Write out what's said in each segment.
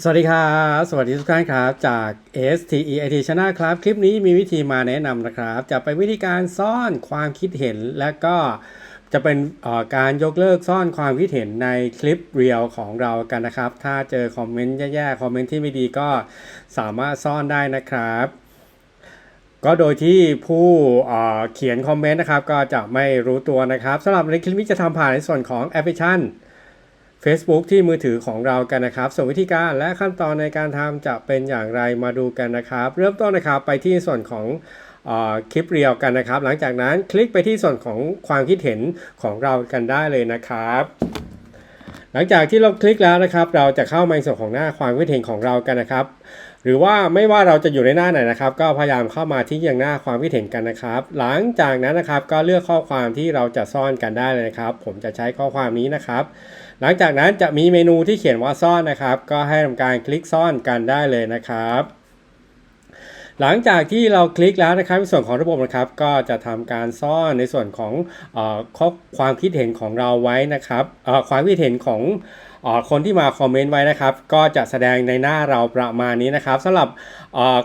สวัสดีครับ สวัสดีทุกท่านครับ จาก STE IT Channel ครับ คลิปนี้มีวิธีมาแนะนำนะครับ จะเป็นวิธีการซ่อนความคิดเห็น และก็จะเป็นออการยกเลิกซ่อนความคิดเห็นในคลิปเรียลของเรากันนะครับ ถ้าเจอคอมเมนต์แย่ๆ คอมเมนต์ที่ไม่ดีก็สามารถซ่อนได้นะครับ ก็โดยที่ผู้เอ่อเขียนคอมเมนต์นะครับ ก็จะไม่รู้ตัวนะครับสำหรับในคลิปนี้จะทำผ่านในส่วนของแอปพลิเคชัน Facebook ที่มือถือของเรากันนะครับ ส่วนวิธีการและขั้นตอนในการทำจะเป็นอย่างไรมาดูกันนะครับ เริ่มต้นนะครับไปที่ส่วนของออคลิปเรียวกันนะครับ หลังจากนั้นคลิกไปที่ส่วนของความคิดเห็นของเรากันได้เลยนะครับ หลังจากที่เราคลิกแล้วนะครับ เราจะเข้ามาในส่วนของหน้าความคิดเห็นของเรากันนะครับ หรือว่าไม่ว่าเราจะอยู่ในหน้าไหนนะครับ ก็พยายามเข้ามาที่ยังหน้าความคิดเห็นกันนะครับ หลังจากนั้นนะครับก็เลือกข้อความที่เราจะซ่อนกันได้เลยนะครับ ผมจะใช้ข้อความนี้นะครับ หลังจากนั้นจะมีเมนูที่เขียนว่าซ่อนนะครับ ก็ให้ทำการคลิกซ่อนกันได้เลยนะครับ หลังจากที่เราคลิกแล้วนะครับในส่วนของระบบนะครับ ก็จะทำการซ่อนในส่วนของอข้อความคิดเห็นของเราไว้นะครับความคิดเห็นของอคนที่มาคอมเมนต์ไว้นะครับ ก็จะแสดงในหน้าเราประมาณนี้นะครับสำหรับ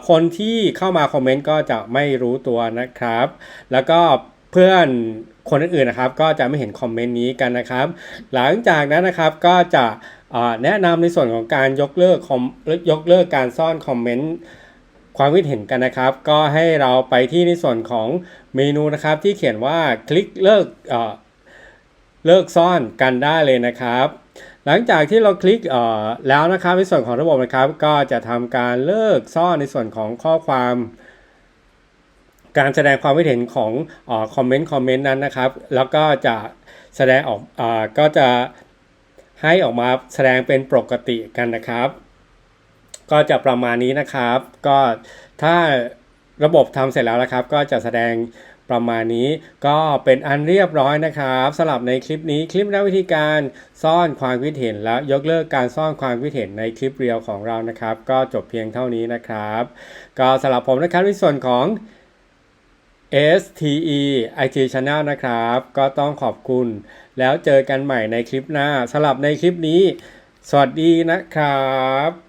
คนที่เข้ามาคอมเมนต์ก็จะไม่รู้ตัวนะครับ แล้วก็เพื่อนคนอื่นๆนะครับ ก็จะไม่เห็นคอมเมนต์นี้กันนะครับ หลังจากนั้นนะครับก็จะแนะนำในส่วนของการยกเลิกยกเลิกการซ่อนคอมเมนต์ ความคิดเห็นกันนะครับ ก็ให้เราไปที่ในส่วนของเมนูนะครับที่เขียนว่าคลิกเลิกเอ่อเลิกซ่อนกันได้เลยนะครับ หลังจากที่เราคลิกเอ่อแล้วนะครับในส่วนของระบบนะครับ ก็จะทำการเลิกซ่อนในส่วนของข้อความการแสดงความคิดเห็นของคอมเมนต์คอมเมนต์นั้นนะครับ แล้วก็จะแสดงออกอก็จะให้ออกมาแสดงเป็นปกติกันนะครับ ก็จะประมาณนี้นะครับ ก็ถ้าระบบทำเสร็จแล้วนะครับ ก็จะแสดงประมาณนี้ก็เป็นอันเรียบร้อยนะครับสำหรับในคลิปนี้คลิปและวิธีการซ่อนความคิดเห็นและยกเลิกการซ่อนความคิดเห็นในคลิปเรียวของเรานะครับ ก็จบเพียงเท่านี้นะครับ ก็สำหรับผมนะครับในส่วนของ STE IT Channel นะครับ ก็ต้องขอบคุณ แล้วเจอกันใหม่ในคลิปหน้าสำหรับในคลิปนี้ สวัสดีนะครับ